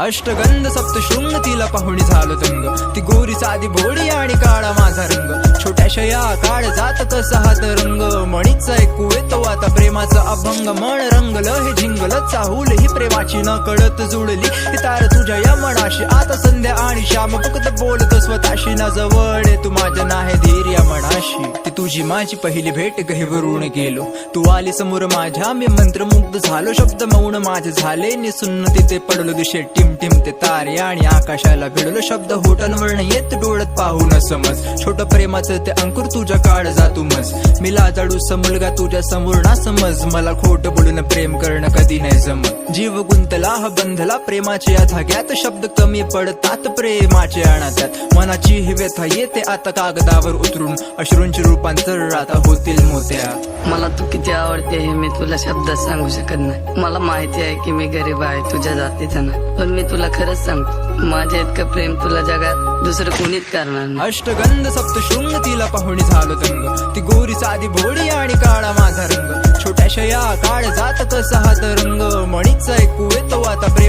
अष्टगंध सप्तशृंग तिला पाहुणी झालं दंग ती गोरी साधी भोळी आणि काळा माझा रंग. छोट्याशा या काळ जात कसा हात रंग मणीचा ऐकू येतो आता प्रेमाचा अभंग. मन रंगलं हे झिंगल चाहूल ही प्रेमाची न कळत जुळली. ही तार तुझ्या या मनाशी आता संध्या आणि श्याम फक्त बोलत. स्वतःशी ना जवळ तू माझ्या नाही धीर या मनाशी. तुझी माझी पहिली भेट गहिवरून गेलो. तू आली समोर माझ्या मी मंत्रमुग्ध झालो. शब्द मौन माझे झाले निसुन्न तिथे पडलो. दिशे टिम टिम ते तारे आणि आकाशाला भिडलो. शब्द होटनवरनं येत डोळत पाहून समज. छोट प्रेमाचं ते अंकुर तुझ्या काळ जातू मज. मी लाजाडूस मुलगा तुझ्या समोर ना समज. मला खोट बोलून प्रेम करणं कधी नाही जमत. जीव गुंतला हा बंधला प्रेमाच्या धाग्यात शब्द कमी पडतात प्रेमाचे अनाथ्यात मनाची ही व्यथा येते आता कागदावर उतरून. अश्रूंचे रूपांतर आता होतील मोत्या. मला तू किती आवडते हे मी तुला शब्दात सांगू शकत नाही. मला माहिती आहे की मी गरीब आहे तुझ्या जातीचा नाही. पण मी तुला खरंच सांगतो माझ्या इतकं प्रेम तुला जगात दुसरं कोणीच करणार नाही. अष्टगंध सप्तशृंग तिला पाहुणी झालं दंग ती गोरी साधी भोळी आणि काळा माझा रंग. छोट्याशा या काळ जात कसा हात रंग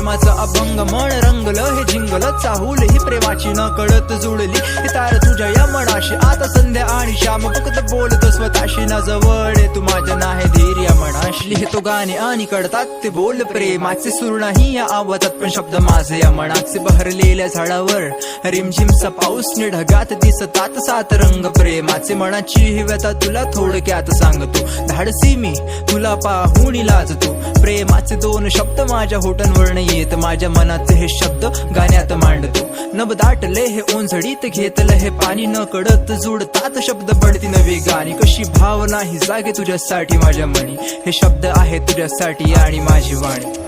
प्रेमाचा अभंग मन रंगलं हे झिंगल चाहूल ही प्रेमाची न कळत जुळली तार तुझ्या या मनाशी आता संध्या आणि श्याम फक्त बोलतो स्वतःशी. ना जवळ तू माझ्या नाही धीर या मनाशी. लिहितो गाणे आणि कळतात ते बोल प्रेमाचे सुर नाही या आवाजात पण शब्द माझे या मनाचे बहरलेल्या झाडावर. रिमझिमचा पाऊस निढगात दिसतात सात रंग प्रेमाचे मनाची ही व्यथा तुला थोडक्यात सांगतो. धाडसी मी तुला पाहून लाजतो. प्रेमाचे दोन शब्द माझ्या होटनवर येत माझ्या मनाचे हे शब्द गाण्यात मांडतो. नब दाटले हे ओंझडीत घेतलं हे पाणी न कडत जुडतात शब्द पडती नवी गाणी. कशी भावना ही जागे तुझ्यासाठी माझ्या मनी. हे शब्द आहे तुझ्यासाठी आणि माझी वाणी.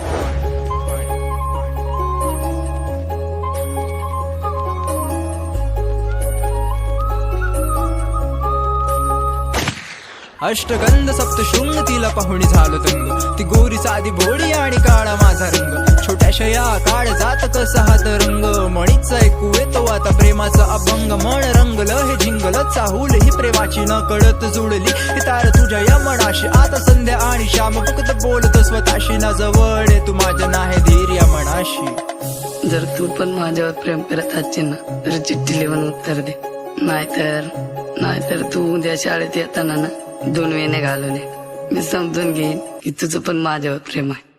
अष्टगंध सप्तशृंग तिला पाहुणी झालं दंग ती गोरी साधी भोळी आणि काळा माझा रंग. छोट्याशा या काळ जात कसा हात रंग मणीचा ऐकू येतो आता प्रेमाचा अभंग. मन रंगलं हे झिंगल चाहूल ही प्रेमाची न कळत जुळली. ही तार तुझ्या या मनाशी आता संध्या आणि श्याम फक्त बोलत स्वतःशी. ना जवळ तू माझ्या नाही धीर या मनाशी. जर तू पण माझ्यावर प्रेम करत असशील ना तर चिठ्ठी लिहून उत्तर दे. नाहीतर नाहीतर तू उद्या शाळेत येताना ना दोन वेने घालवले. मी समजून घेईन की तुझं पण माझ्यावर प्रेम आहे.